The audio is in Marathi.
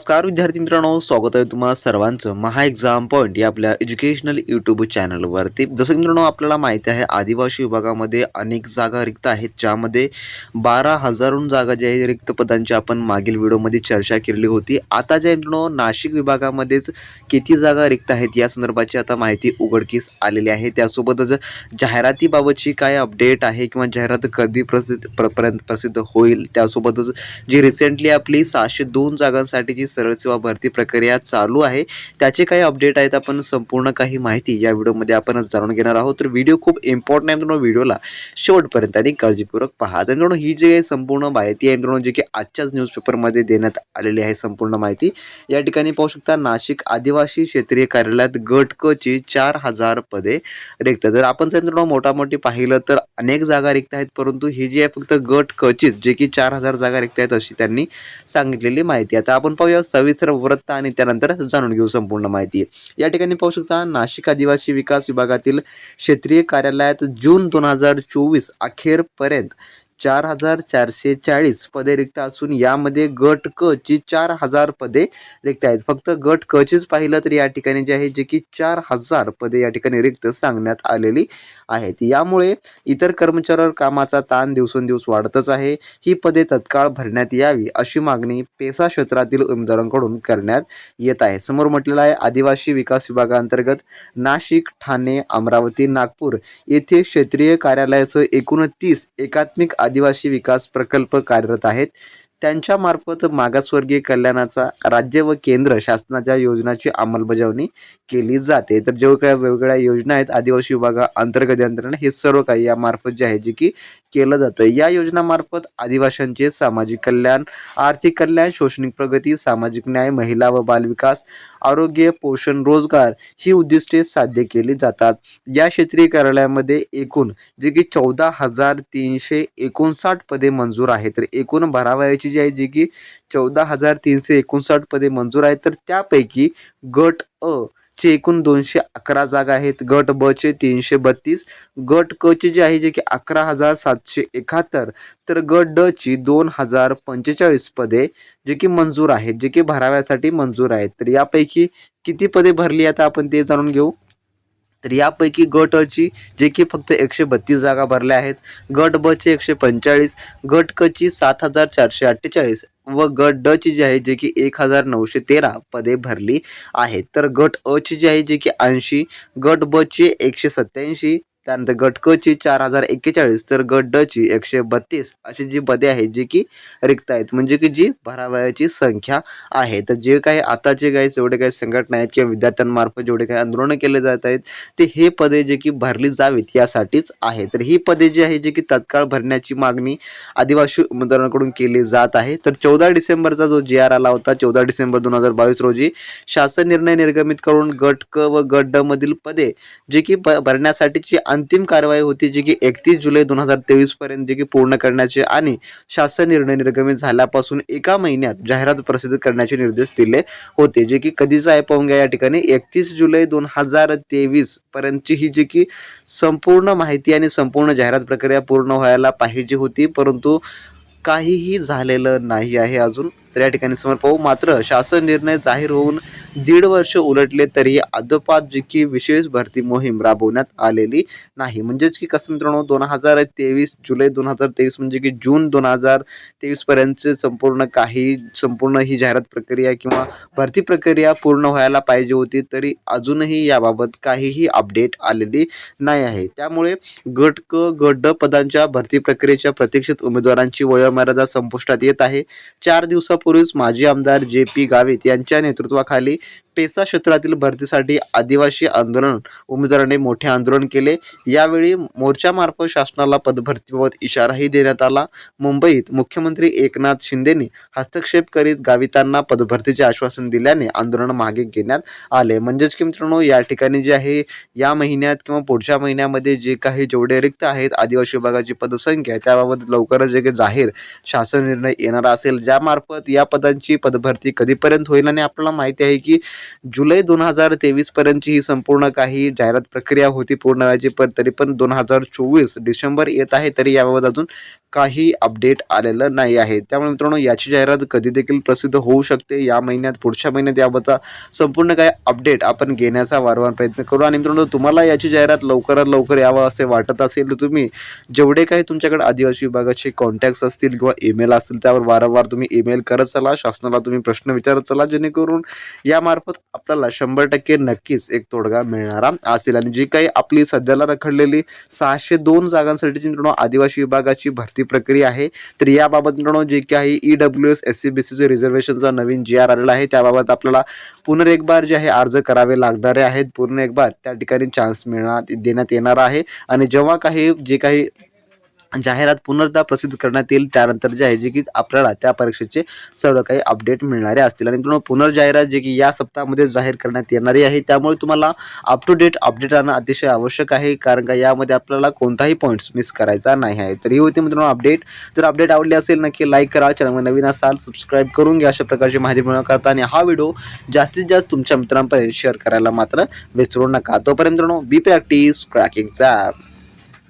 नमस्कार विद्यार्थी मित्रांनो स्वागत आहे तुम्हाला सर्वांचं महा एक्झाम पॉईंट या आपल्या एज्युकेशनल यूट्यूब चॅनलवरती जसं की मित्रांनो आपल्याला माहिती आहे आदिवासी विभागामध्ये अनेक जागा रिक्त आहेत ज्यामध्ये बारा हजारहून जागा ज्या आहे रिक्त पदांची आपण मागील व्हिडिओमध्ये चर्चा केलेली होती. आता ज्या मित्रांनो नाशिक विभागामध्येच किती जागा रिक्त आहेत या संदर्भाची आता माहिती उघडकीस आलेली आहे. त्यासोबतच जाहिरातीबाबतची काय अपडेट आहे किंवा जाहिरात कधी प्रसिद्ध प्र पर्यंत प्रसिद्ध होईल त्यासोबतच जी रिसेंटली आपली सहाशे दोन जागांसाठीची सरळ सेवा भरती प्रक्रिया चालू आहे. त्याचे काही अपडेट आहेत आपण संपूर्ण काही माहिती या व्हिडिओमध्ये आपण जाणून घेणार आहोत. तर व्हिडिओ खूप इम्पॉर्टंट आहे मित्रांनो व्हिडिओला शेवटपर्यंत आणि काळजीपूर्वक पहा. तर मित्रांनो ही जी आहे संपूर्ण माहिती आहे मित्रांनो जी की आजच्याच न्यूजपेपरमध्ये देण्यात आलेली आहे संपूर्ण माहिती. या ठिकाणी पाहू शकता नाशिक आदिवासी क्षेत्रीय कार्यालयात गट क ची चार हजार पदे रिक्त. जर आपण जर मित्रांनो मोठामोठी पाहिलं तर अनेक जागा रिक्त आहेत परंतु ही जी आहे फक्त गट कचित जे की चार हजार जागा रिक्त आहेत अशी त्यांनी सांगितलेली माहिती आता आपण पाहूया सविस्तर वृत्त आणि त्यानंतर जाणून घेऊ संपूर्ण माहिती. या ठिकाणी पाहू शकता नाशिक आदिवासी विकास विभागातील क्षेत्रीय कार्यालयात जून दोन हजार चोवीस अखेरपर्यंत चार हजार चारशे चाळीस पदे रिक्त असून यामध्ये गट क ची चार हजार पदे रिक्त आहेत. फक्त गट क चीच पाहिलं तर या ठिकाणी जे आहे जे की चार हजार पदे या ठिकाणी रिक्त सांगण्यात आलेली आहेत. यामुळे इतर कर्मचाऱ्यावर कामाचा ताण दिवसेंदिवस वाढतच आहे. ही पदे तत्काळ भरण्यात यावी अशी मागणी पेसा क्षेत्रातील उमेदवारांकडून करण्यात येत आहे. समोर म्हटलेलं आहे आदिवासी विकास विभागांतर्गत नाशिक ठाणे अमरावती नागपूर येथे क्षेत्रीय कार्यालयाचं एकूण तीस एकात्मिक आदिवासी विकास प्रकल्प कार्यरत आहेत. त्यांच्यामार्फत मागासवर्गीय कल्याणाचा राज्य व केंद्र शासनाच्या योजनाची अंमलबजावणी केली जाते. तर जे काही वेगवेगळ्या योजना आहेत आदिवासी विभागा अंतर्गत यंत्रणा हे सर्व काही यामार्फत जे आहे जे की केलं जातं. या योजनामार्फत आदिवासींचे सामाजिक कल्याण आर्थिक कल्याण शैक्षणिक प्रगती सामाजिक न्याय महिला व बालविकास आरोग्य पोषण रोजगार ही उद्दिष्टे साध्य केली जातात. या क्षेत्रीय कार्यालयामध्ये एकूण जे की चौदा हजार तीनशे एकोणसाठ पदे मंजूर आहेत. तर एकूण भरावयाची जी आहे जी की चौदा हजार तीनशे एकोणसाठ पदे मंजूर आहेत. तर त्यापैकी गट अ चे एकूण दोनशे अकरा जागा आहेत. गट ब चे तीनशे बत्तीस. गट क चे जे आहे जे की अकरा हजार सातशे एकाहत्तर. तर गट ड ची दोन हजार पंचेचाळीस पदे जे की मंजूर आहेत जे की भराव्यासाठी मंजूर आहेत. तर यापैकी किती पदे भरली आता आपण ते जाणून घेऊ. तर यापैकी गट अची जे की फक्त एकशे बत्तीस जागा भरल्या आहेत. गट ब एकशे पंचेचाळीस गट क ची सात हजार चारशे अठ्ठेचाळीस व गट ड ची जी आहे जे की एक हजार नऊशे तेरा पदे भरली आहेत. तर गट अ ची जी आहे जे की ऐंशी गट ब ची एकशे सत्याऐंशी त्यानंतर गट क ची चार हजार एक्केचाळीस तर गट ड ची एकशे बत्तीस अशी जी पदे आहेत जी की रिक्त आहेत. म्हणजे की जी भरावयाची संख्या आहे. तर जे काही आता जे काही जेवढे काही संघटना आहेत किंवा विद्यार्थ्यांमार्फत जेवढे काही आंदोलनं केले जात आहेत ते हे पदे जे की भरली जावीत यासाठीच आहे. तर ही पदे जी आहे जे की तत्काळ भरण्याची मागणी आदिवासी उमेदवारांकडून केली जात आहे. तर चौदा डिसेंबरचा जो जी आर आला होता चौदा डिसेंबर दोन हजार बावीस रोजी शासन निर्णय निर्गमित करून गट क व गट ड मधील पदे जे की भ- भरण्यासाठीची अंतिम कारवाई होती जी की एकतीस जुलै दोन हजार तेवीस पर्यंत जे की पूर्ण करण्याचे आणि शासन निर्णय निर्गमित झाल्यापासून एका महिन्यात जाहिरात प्रसिद्ध करण्याचे निर्देश दिले होते जे की कधीच आहे पाहून घ्या या ठिकाणी. एकतीस जुलै दोन हजार तेवीस पर्यंतची ही जी की संपूर्ण माहिती आणि संपूर्ण जाहिरात प्रक्रिया पूर्ण व्हायला पाहिजे होती परंतु काहीही झालेलं नाही आहे अजून. तर या ठिकाणी समोर पाहू मात्र शासन निर्णय जाहीर होऊन दीड वर्ष उलटले तरी अद्यपात जी की विशेष भरती मोहीम राबवण्यात आलेली नाही. म्हणजेच की कसं मित्रांनो दोन हजार तेवीस जुलै दोन हजार तेवीस म्हणजे की जून दोन हजार तेवीस पर्यंतचे संपूर्ण काही संपूर्ण ही जाहिरात प्रक्रिया किंवा भरती प्रक्रिया पूर्ण व्हायला पाहिजे होती तरी अजूनही याबाबत काहीही अपडेट आलेली नाही आहे. त्यामुळे गट क गट ड पदांच्या भरती प्रक्रियेच्या प्रतीक्षित उमेदवारांची वयोमर्यादा संपुष्टात येत आहे. चार दिवसापूर्वीच माजी आमदार जे पी गावित यांच्या नेतृत्वाखाली पेसा क्षेत्रातील भरतीसाठी आदिवासी आंदोलन उमेदवारांनी मोठे आंदोलन केले. यावेळी मोर्चामार्फत शासनाला पदभरतीबाबत इशाराही देण्यात आला. मुंबईत मुख्यमंत्री एकनाथ शिंदेनी हस्तक्षेप करीत गावितांना पदभरतीचे आश्वासन दिल्याने आंदोलन मागे घेण्यात आले. म्हणजेच की मित्रांनो या ठिकाणी जे आहे या महिन्यात किंवा पुढच्या महिन्यामध्ये जे काही जेवढे रिक्त आहेत आदिवासी विभागाची पदसंख्या त्याबाबत लवकरच जे काही जाहीर शासन निर्णय येणार असेल. ज्यामार्फत या पदांची पदभरती कधीपर्यंत होईल आणि आपल्याला माहिती आहे की जुलै दोन हजार तेवीसपर्यंतची ही संपूर्ण काही जाहिरात प्रक्रिया होती पूर्ण व्हायची पण तरी पण दोन हजार चोवीस डिसेंबर येत आहे तरी याबाबत अजून काही अपडेट आलेलं नाही आहे. त्यामुळे मित्रांनो याची जाहिरात कधी देखील प्रसिद्ध होऊ शकते या महिन्यात पुढच्या महिन्यात याबाबतचा संपूर्ण काय अपडेट आपण घेण्याचा वारंवार प्रयत्न करू. आणि मित्रांनो तुम्हाला याची जाहिरात लवकरात लवकर यावं असे वाटत असेल तर तुम्ही जेवढे काही तुमच्याकडे आदिवासी विभागाचे कॉन्टॅक्ट्स असतील किंवा ईमेल असतील त्यावर वारंवार तुम्ही ईमेल करत चला शासनाला तुम्ही प्रश्न विचारत चला जेणेकरून यामार्फत आपल्याला शंभर टक्के नक्कीच एक तोडगा मिळणारा असेल. आणि जी काही आपली सध्याला रखडलेली सहाशे दोन जागांसाठीची मित्रांनो आदिवासी विभागाची भरती प्रक्रिया आहे. तर याबाबत मित्रांनो जे काही E W S S C B सीचे रिझर्वेशनचा नवीन जी आर आलेला आहे त्याबाबत आपल्याला पुनर एक बार जे आहे अर्ज करावे लागणारे आहेत. पूर्ण एक बार त्या ठिकाणी चान्स मिळणार देण्यात येणार आहे. आणि जेव्हा काही जे काही जाहिरात पुनर्दा प्रसिद्ध करण्यात येईल. त्यानंतर जे आहे जे की आपल्याला त्या परीक्षेचे सर्व काही अपडेट मिळणारे असतील. आणि मित्रांनो पुनर्जाहिरात जे की या सप्ताहामध्ये जाहीर करण्यात येणारी आहे. त्यामुळे तुम्हाला अप टू डेट अपडेट राहणं अतिशय आवश्यक आहे. कारण का यामध्ये आपल्याला कोणताही पॉईंट्स मिस करायचा नाही आहे. तर ही होती मित्रांनो अपडेट जर अपडेट आवडली असेल नक्की लाईक करा. चॅनलमध्ये नवीन असाल सबस्क्राईब करून घ्या. अशा प्रकारची माहिती मिळवण्याकरता आणि हा व्हिडिओ जास्तीत जास्त तुमच्या मित्रांपर्यंत शेअर करायला मात्र विसरू नका. तोपर्यंत मित्रांनो बी प्रॅक्टिस क्रॅकिंगचा